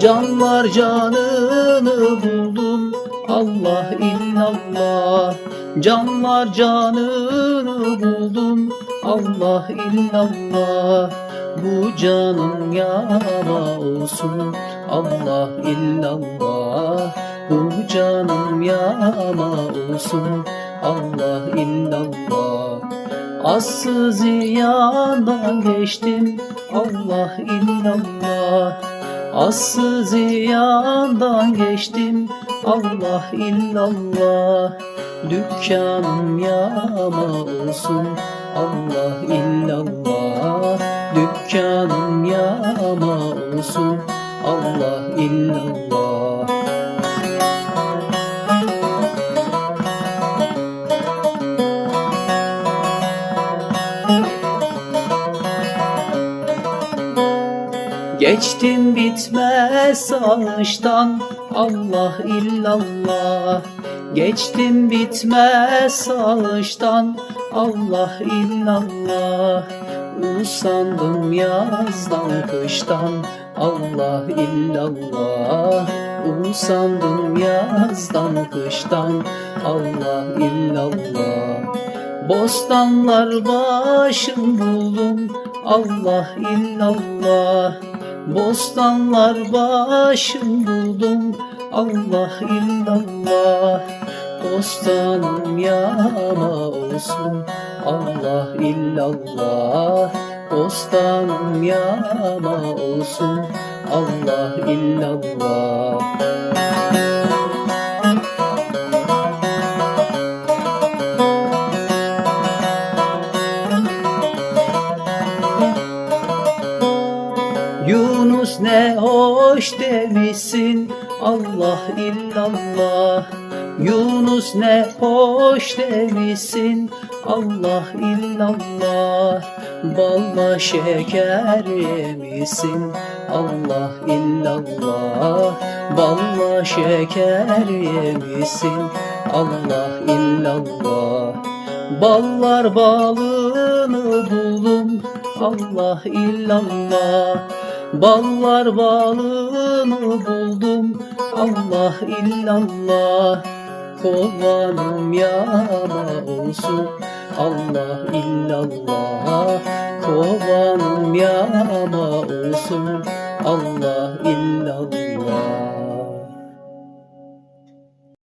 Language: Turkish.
Canlar canını buldum Allah illallah. Canlar canını buldum Allah illallah. Bu canım yara olsun. Allah illallah. Bu canım yama olsun. Allah illallah. Aslı ziyandan geçtim. Allah illallah Aslı ziyandan geçtim. Allah illallah Dükkanım yağma olsun. Allah illallah Dükkanım yağma olsun. Allah illallah Geçtim bitmez savaştan Allah illallah. Geçtim bitmez savaştan Allah illallah. Usandım yazdan kıştan Allah illallah. Usandım yazdan kıştan Allah illallah. Bostanlar başım buldum Allah illallah Bostanlar başım buldum Allah illallah. Bostanım yağma olsun Allah illallah. Bostanım yağma olsun Allah illallah Yunus ne hoş demişsin. Allah illallah. Yunus ne hoş demişsin. Allah illallah. Balla şeker yemişsin. Allah illallah. Balla şeker yemişsin. Allah illallah. Ballar balını buldum Allah illallah Ballar balını buldum. Allah illallah. Kovanım yağma olsun. Allah illallah. Kovanım yağma olsun. Allah illallah